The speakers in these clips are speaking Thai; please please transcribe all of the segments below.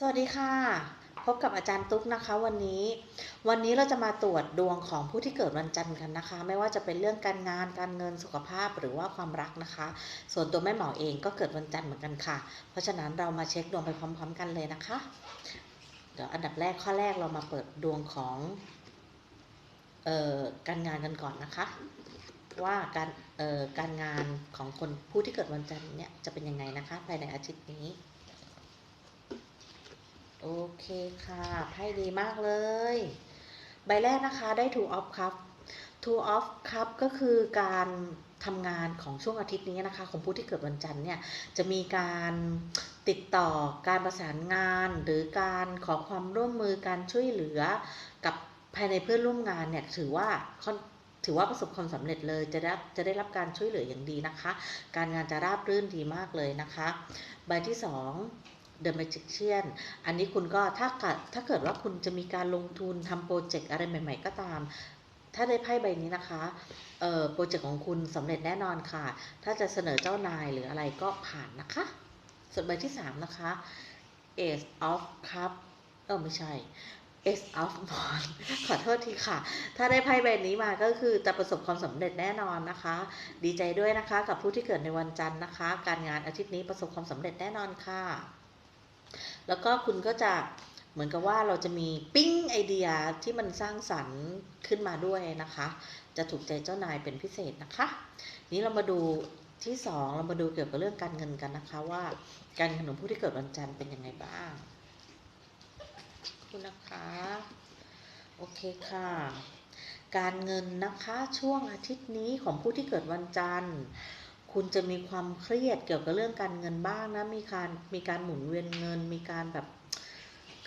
สวัสดีค่ะ พบกับอาจารย์ตุ๊กนะคะวันนี้ วันนี้เราจะมาตรวจดวงของผู้ที่เกิดวันจันทร์กันนะคะ ไม่ว่าจะเป็นเรื่องการงานการเงินสุขภาพหรือว่าความรักนะคะ ส่วนตัวแม่หมอเองก็เกิดวันจันทร์เหมือนกันค่ะ เพราะฉะนั้นเรามาเช็คดวงไปพร้อม ๆ กันเลยนะคะ เดี๋ยวอันดับแรกข้อแรกเรามาเปิดดวงของเอ่อการงานกันก่อนนะคะ ว่าการเอ่อการงานของคนผู้ที่เกิดวันจันทร์เนี่ยจะเป็นยังไงนะคะ ภายในอาทิตย์นี้ โอเคค่ะ ไพ่ดีมากเลย ใบแรกนะคะได้ two of cup two of cup ก็คือการทำงานของช่วงอาทิตย์นี้นะคะ ของผู้ที่เกิดวันจันทร์เนี่ยจะมีการติดต่อการประสานงาน หรือการขอความร่วมมือการช่วยเหลือกับภายในเพื่อนร่วมงานเนี่ยถือว่าค่อนถือว่าประสบความสำเร็จเลยจะได้จะได้รับการช่วยเหลืออย่างดีนะคะ การงานจะราบรื่นดีมากเลยนะคะ ใบที่สอง The Magician อันนี้คุณก็ถ้าเกิดถ้าเกิดว่าคุณจะมีการลงทุนทำโปรเจกต์อะไรใหม่ ๆ ก็ตาม ถ้าได้ไพ่ใบนี้นะคะโปรเจกต์ของคุณสำเร็จแน่นอนค่ะ ถ้าจะเสนอเจ้านายหรืออะไรก็ผ่านนะคะ ส่วนใบที่ 3 นะคะ Ace of Cup เออไม่ใช่ Ace of Wands ขอโทษทีค่ะ ถ้าได้ไพ่ใบนี้มาก็คือจะประสบความสำเร็จแน่นอนนะคะ ดีใจด้วยนะคะกับผู้ที่เกิดในวันจันทร์นะคะ การงานอาทิตย์นี้ประสบความสำเร็จแน่นอนค่ะ แล้วก็คุณก็จะเหมือนกับว่าเราจะมีปิ้งไอเดียที่มันสร้างสรรค์ขึ้นมาด้วยนะคะ จะถูกใจเจ้านายเป็นพิเศษนะคะ นี้เรามาดูที่สองเรามาดูเกี่ยวกับเรื่องการเงินกันนะคะว่าการเงินของผู้ที่เกิดวันจันทร์เป็นยังไงบ้างคุณนะคะโอเคค่ะ การเงินนะคะช่วงอาทิตย์นี้ของผู้ที่เกิดวันจันทร์ คุณจะมีความเครียดเกี่ยวกับเรื่องการเงินบ้างนะ มีการมีการหมุนเวียนเงิน มีการแบบ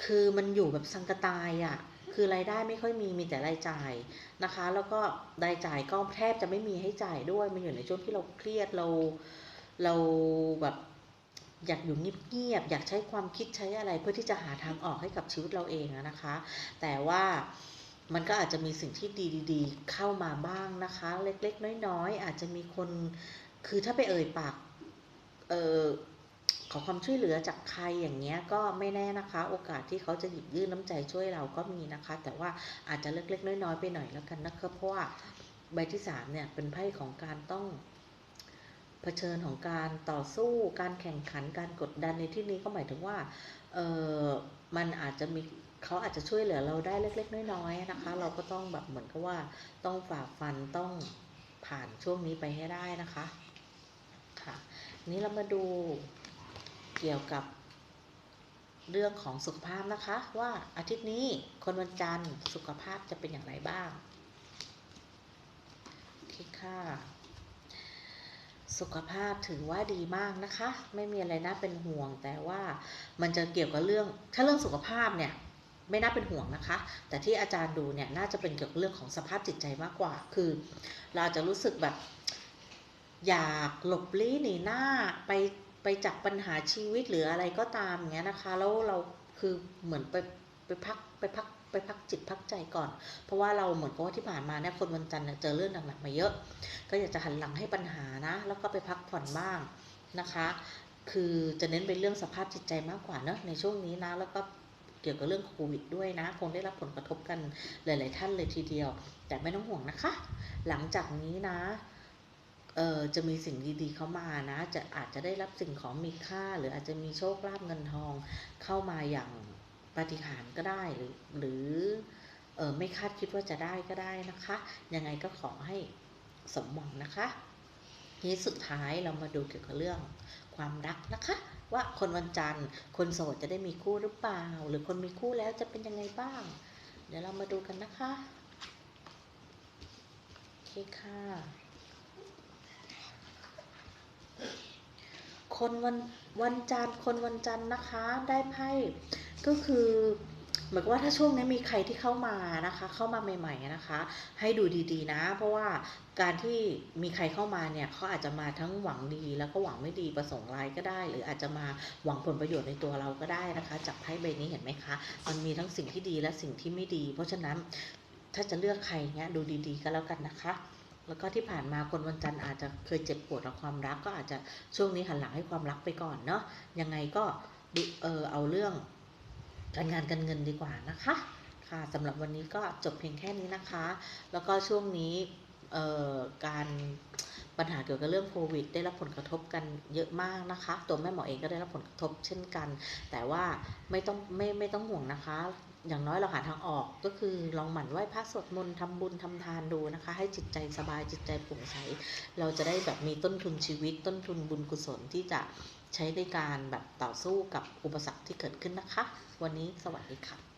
คือมันอยู่แบบสังกตายอะ่ะ คือรายได้ไม่ค่อยมี มีแต่รายจ่ายนะคะ แล้วก็รายจ่ายก็แทบจะไม่มีให้จ่ายด้วย มันอยู่ในช่วงที่เราเครียดเรา เราแบบอยากอยู่เงียบๆ อยากใช้ความคิดใช้อะไรเพื่อที่จะหาทางออกให้กับชีวิตเราเองนะคะ แต่ว่ามันก็อาจจะมีสิ่งที่ดีๆ เข้ามาบ้างนะคะ เล็กๆ น้อยๆ อาจจะมีคน คือถ้าไปเอ่ยปากเออขอความช่วยเหลือจากใครอย่างเงี้ยก็ไม่แน่นะคะ โอกาสที่เขาจะหยิบยื่นน้ำใจช่วยเราก็มีนะคะ แต่ว่าอาจจะเล็กๆน้อยๆไปหน่อยแล้วกันนะคะเพราะว่าใบที่สามเนี่ยเป็นไพ่ของการต้องเผชิญของการต่อสู้การแข่งขันการกดดันในที่นี้ก็หมายถึงว่าเออมันอาจจะมีเขาอาจจะช่วยเหลือเราได้เล็ก ๆ น้อยๆนะคะ เราก็ต้องแบบเหมือนกับว่าต้องฝ่าฟันต้องผ่านช่วงนี้ไปให้ได้นะคะ ค่ะนี้เรามาดูเกี่ยวกับเรื่องของสุขภาพนะคะ ว่าอาทิตย์นี้คนวันจันทร์สุขภาพจะเป็นอย่างไรบ้างโอเคค่ะ สุขภาพถือว่าดีมากนะคะ ไม่มีอะไรน่าเป็นห่วง แต่ว่ามันจะเกี่ยวกับเรื่องถ้าเรื่องสุขภาพเนี่ยไม่น่าเป็นห่วงนะคะ แต่ที่อาจารย์ดูเนี่ยน่าจะเป็นเกี่ยวกับเรื่องของสภาพจิตใจมากกว่า คือ เราจะรู้สึกแบบ อยากหลบลี้หนีหน้าไปไปจากปัญหาชีวิตหรืออะไรก็ตามอย่างเงี้ยนะคะ แล้วเราคือเหมือนไปไปพักไปพักไปพักจิตพักใจก่อน เพราะว่าเราเหมือนกับว่าที่ผ่านมาเนี่ยคนวันจันทร์เจอเรื่องหนักๆมาเยอะ ก็อยากจะหันหลังให้ปัญหานะ แล้วก็ไปพักผ่อนบ้างนะคะ คือจะเน้นเป็นเรื่องสภาพจิตใจมากกว่าเนอะในช่วงนี้นะแล้วก็เกี่ยวกับเรื่องโควิดด้วยนะ คงได้รับผลกระทบกันหลาย ๆ ท่านเลยทีเดียว แต่ไม่ต้องห่วงนะคะ หลังจากนี้นะ เออจะมีสิ่งดีๆเข้ามานะ จะอาจจะได้รับสิ่งของมีค่า หรืออาจจะมีโชคลาภเงินทองเข้ามาอย่างปาฏิหาริก็ได้หรือหรือเออไม่คาดคิดว่าจะได้ก็ได้นะคะ ยังไงก็ขอให้สมหวังนะคะทีสุดท้ายเรามาดูเกี่ยวกับเรื่องความรักนะคะ ว่าคนวันจันทร์ คนโสดจะได้มีคู่หรือเปล่า หรือคนมีคู่แล้วจะเป็นยังไงบ้าง เดี๋ยวเรามาดูกันนะคะโอเคค่ะ คนวันวันจันทร์คนวันจันทร์นะคะได้ไพ่ก็คือเหมือนว่าถ้าช่วงนี้มีใครที่เข้ามานะคะ เข้ามาใหม่ๆนะคะ ให้ดูดีๆนะ เพราะว่าการที่มีใครเข้ามาเนี่ยเขาอาจจะมาทั้งหวังดีแล้วก็หวังไม่ดีประสงค์ร้ายก็ได้ หรืออาจจะมาหวังผลประโยชน์ในตัวเราก็ได้นะคะ จากไพ่ใบนี้เห็นไหมคะ มันมีทั้งสิ่งที่ดีและสิ่งที่ไม่ดี เพราะฉะนั้นถ้าจะเลือกใครเงี้ยดูดีๆก็แล้วกันนะคะ แล้วก็ที่ผ่านมาคนวันจันทร์อาจจะเคยเจ็บปวดกับความรัก ก็อาจจะช่วงนี้หันหลังให้ความรักไปก่อนเนาะยังไงก็เออเอาเรื่องการงานการเงินดีกว่านะคะค่ะสำหรับวันนี้ก็จบเพียงแค่นี้นะคะ แล้วก็ช่วงนี้เออการ ปัญหาเกี่ยวกับเรื่องโควิด ได้รับผลกระทบกันเยอะมากนะคะ ตัวแม่หมอเองก็ได้รับผลกระทบเช่นกัน แต่ว่าไม่ต้องไม่ไม่ต้องห่วงนะคะ อย่างน้อยเราหาทางออกก็คือลองหมั่นไหว้พระสวดมนต์ทำบุญทำทานดูนะคะ ให้จิตใจสบายจิตใจโปร่งใส เราจะได้แบบมีต้นทุนชีวิต ต้นทุนบุญกุศลที่จะใช้ในการแบบต่อสู้กับอุปสรรคที่เกิดขึ้นนะคะ วันนี้สวัสดีค่ะ